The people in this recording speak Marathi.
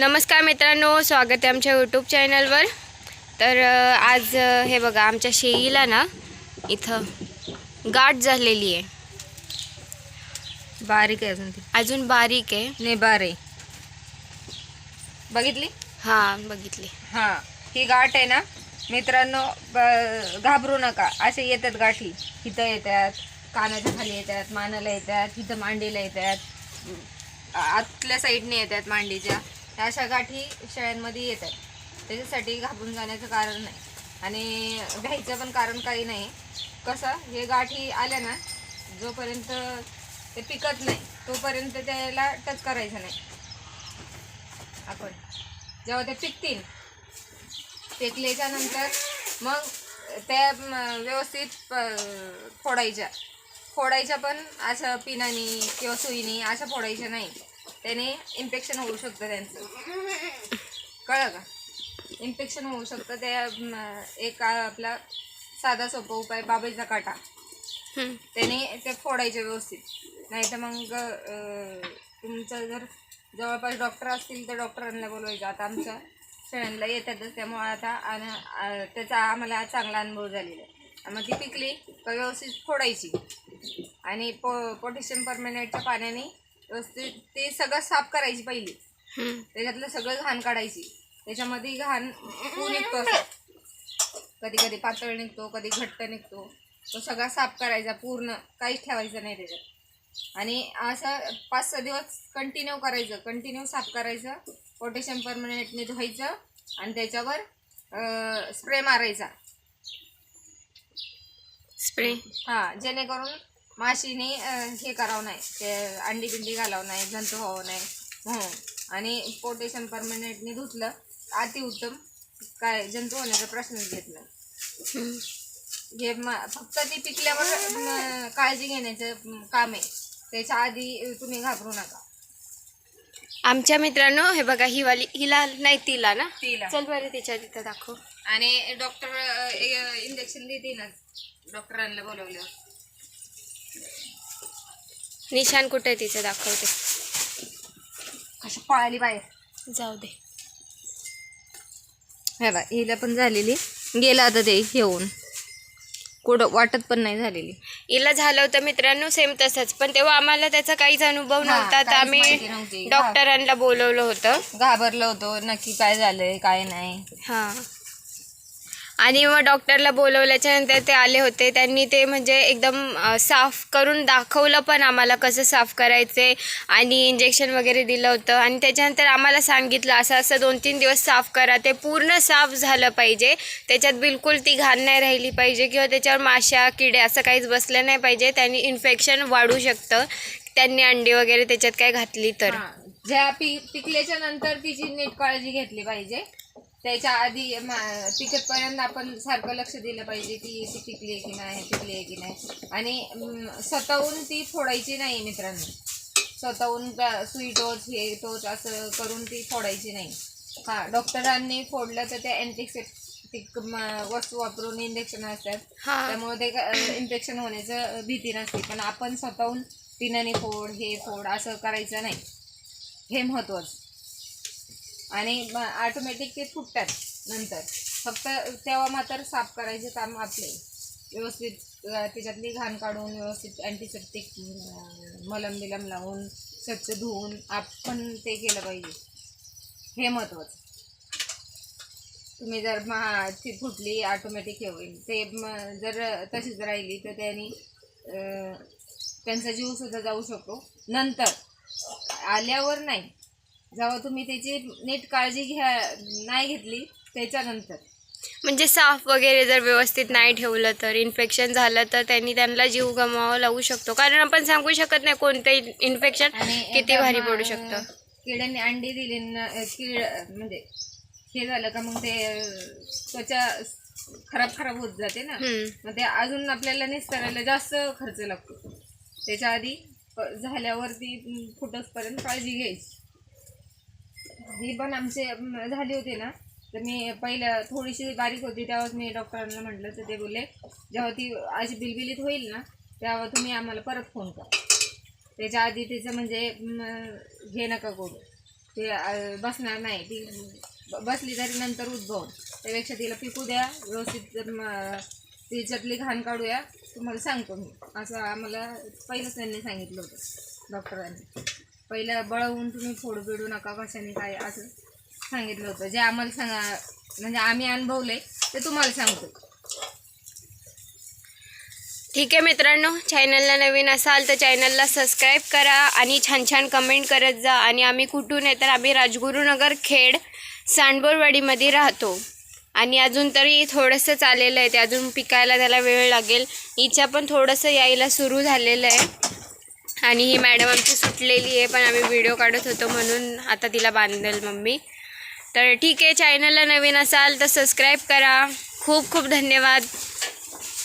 नमस्कार मित्रांनो स्वागत आहे आमच्या यूट्यूब चॅनलवर तर आज हे बघा आमच्या शेळीला ना इथं गाठ झालेली आहे. बारीक आहे अजून ती. अजून बारीक आहे. नाही बारे. बघितली? हां बघितली. हा ही गाठ आहे ना मित्रांनो घाबरू नका. असे येतात गाठी. इथं येतात कानाच्या खाली येतात मानाला येतात इथं मांडीला येतात. आतल्या साईडने येतात मांडीच्या. ह्या अशा गाठी शेळ्यांमध्ये येतात. त्याच्यासाठी घाबरून जाण्याचं कारण नाही. आणि घ्यायचं पण कारण काही नाही. कसं? हे गाठी आल्या ना जोपर्यंत ते पिकत नाही तोपर्यंत त्याला टच करायचं नाही. आपण जेव्हा ते पिकतील पिकल्याच्या नंतर मग त्या व्यवस्थित प- फोडायच्या. फोडायच्या पण असं पिनानी किंवा सुईनी असं फोडायच्या नाही. त्याने इन्फेक्शन होऊ शकतं त्यांचं. कळलं का? इन्फेक्शन होऊ शकतं. त्या म, एक आपला साधा सोपा उपाय बाबाईचा काटा. त्याने ते फोडायचे व्यवस्थित. नाही तर मग तुमचं जर जवळपास डॉक्टर असतील तर डॉक्टरांना बोलवायचं. आता आमच्या शेळ्यांना येतातच त्यामुळे आता त्याचा आम्हाला चांगला अनुभव झालेला आहे. मग ती पिकली का व्यवस्थित फोडायची. आणि पो पोटॅशियम परमॅनेटच्या पाण्याने व्यवस्थित ते सगळं साफ करायची पहिली. त्याच्यातलं सगळं घाण काढायची. त्याच्यामध्ये घाण निघतो असं कधी कधी पातळ निघतो कधी घट्ट निघतो. तो सगळा साफ करायचा पूर्ण काहीच ठेवायचं नाही त्याच्यात. आणि असं पाच सहा दिवस कंटिन्यू करायचं. कंटिन्यू साफ करायचं. पोटॅशियम परमनंटने धुवायचं. आणि त्याच्यावर स्प्रे मारायचा. स्प्रे हां जेणेकरून माशीने हे करावं नाही ते अंडी बिंडी घालावं नाही जंतू व्हावं नाही म्हणून. आणि पोटॅशियम परमनंटने धुतलं अतिउत्तम काय जंतू होण्याचा प्रश्नच येत नाही. हं. फक्त ती पिकल्यावर काळजी घेण्याचं काम आहे. त्याच्या आधी तुम्ही घाबरू नका. आमच्या मित्रांनो हे बघा ही वाली हिला नाही तिला ना? तिला. चल बरं तिच्या तिथं दाखव. आणि डॉक्टर इंजेक्शन देतीलच डॉक्टरांना बोलवलं. निशान कुठे आहे तिचं? दाखवते. कशी पळाली बाहेर. जाऊ दे. हे बा हिला पण झालेली. गेला आता ते घेऊन. कुठं वाटत पण नाही झालेली. हिला झालं होतं मित्रांनो सेम तसंच. पण तेव्हा आम्हाला त्याचा काहीच अनुभव नव्हता. तर आम्ही. डॉक्टरांना बोलवलं होतं. घाबरलं होतो नक्की काय झालंय काय नाही. हां. आणि मग डॉक्टरला बोलवल्याच्यानंतर ते आले होते. त्यांनी ते म्हणजे एकदम साफ करून दाखवलं पण आम्हाला कसं साफ करायचे आणि इंजेक्शन वगैरे दिलं होतं. आणि त्याच्यानंतर आम्हाला सांगितलं असं असं दोन तीन दिवस साफ करा. ते पूर्ण साफ झालं पाहिजे. त्याच्यात बिलकुल ती घाण नाही राहिली पाहिजे किंवा त्याच्यावर माशा किडे असं काहीच बसलं नाही पाहिजे. त्यांनी इन्फेक्शन वाढू शकतं. त्यांनी अंडी वगैरे त्याच्यात काय घातली तर. ज्या पी पिकल्याच्या नंतर तिची नीट काळजी घेतली पाहिजे. त्याच्या आधी पिकतपर्यंत आपण सारखं लक्ष दिलं पाहिजे की ती पिकली आहे की नाही पिकली आहे की नाही. आणि स्वतःहून ती फोडायची नाही मित्रांनो. स्वतःहून का- सुई टोच हे टोच असं करून ती फोडायची नाही. हा डॉक्टरांनी फोडलं तर ते अँटीसेप्टिक वस्तू वापरून इंजेक्शन असतात. त्यामुळे ते इन्फेक्शन होण्याचं भीती नसते. पण आपण स्वतःहून पिण्याने फोड हे फोड असं करायचं नाही. हे महत्त्वाचं आणि ऑटोमॅटिक ते फुटतात नंतर. फक्त तेव्हा मात्र साफ करायचे काम आपले. व्यवस्थित त्याच्यातली घाण काढून व्यवस्थित अँटीसेप्टिक मलम बिलम लावून स्वच्छ धुवून आपण ते केलं पाहिजे. हे महत्त्वाचं तुम्ही जर महा ती फुटली ऑटोमॅटिक हे होईल. ते जर तशीच राहिली तर त्यांनी त्यांचा जीवसुद्धा जाऊ शकतो. नंतर आल्यावर नाही. जेव्हा तुम्ही त्याची नीट काळजी घ्या नाही घेतली त्याच्यानंतर. म्हणजे साफ वगैरे जर व्यवस्थित नाही ठेवलं तर इन्फेक्शन झालं तर त्यांनी त्यांना जीव गमवावा लागू शकतो. कारण आपण सांगू शकत नाही कोणतं इन्फेक्शन आणि किती भारी मा- पडू शकतं. किड्यांनी अंडी दिली न कीड म्हणजे हे झालं का मग ते अं, त्वचा खराब खराब होत जाते ना. हम्म. मग ते अजून आपल्याला निस्तारायला जास्त खर्च लागतो. त्याच्या आधी प- झाल्यावरती फुटसपर्यंत काळजी घ्यायची. ही पण आमचे झाली होती ना. तर मी पहिलं थोडीशी बारीक होती तेव्हाच मी डॉक्टरांना म्हटलं तर ते बोलले जेव्हा ती अशी बिलबिलीत होईल ना तेव्हा तुम्ही आम्हाला परत फोन करा. त्याच्या आधी तिचं म्हणजे म, हे नका करू. ते बसणार नाही. ती बसली तरी नंतर उद्भव त्यापेक्षा तिला पिकू द्या व्यवस्थित जर तिच्यातली घाण काढूया तुम्हाला सांगतो मी. असं आम्हाला पहिलंच त्यांनी सांगितलं होतं डॉक्टरांनी. पहिलं बळवून तुम्ही फोड बिडू नका कशाने काय असं सांगितलं होतं. जे आम्हाला सांगा म्हणजे आम्ही अनुभवले ते तुम्हाला सांगतो. ठीक आहे मित्रांनो चॅनलला नवीन असाल तर चॅनलला सबस्क्राईब करा आणि छान छान कमेंट करत जा. आणि आम्ही कुठून आहे तर आम्ही राजगुरुनगर खेड सांडबोरवाडीमध्ये राहतो. आणि अजून तरी थोडंसं चाललेलं आहे ते अजून पिकायला त्याला वेळ लागेल. हिच्या पण थोडंसं यायला सुरू झालेलं आहे. आणि ही मॅडम आमची सुटलेली आहे पण आम्ही व्हिडिओ काढत होतो म्हणून आता तिला बांधेल मम्मी. तर ठीक आहे चॅनलला नवीन असाल तर सबस्क्राईब करा. खूप खूप धन्यवाद.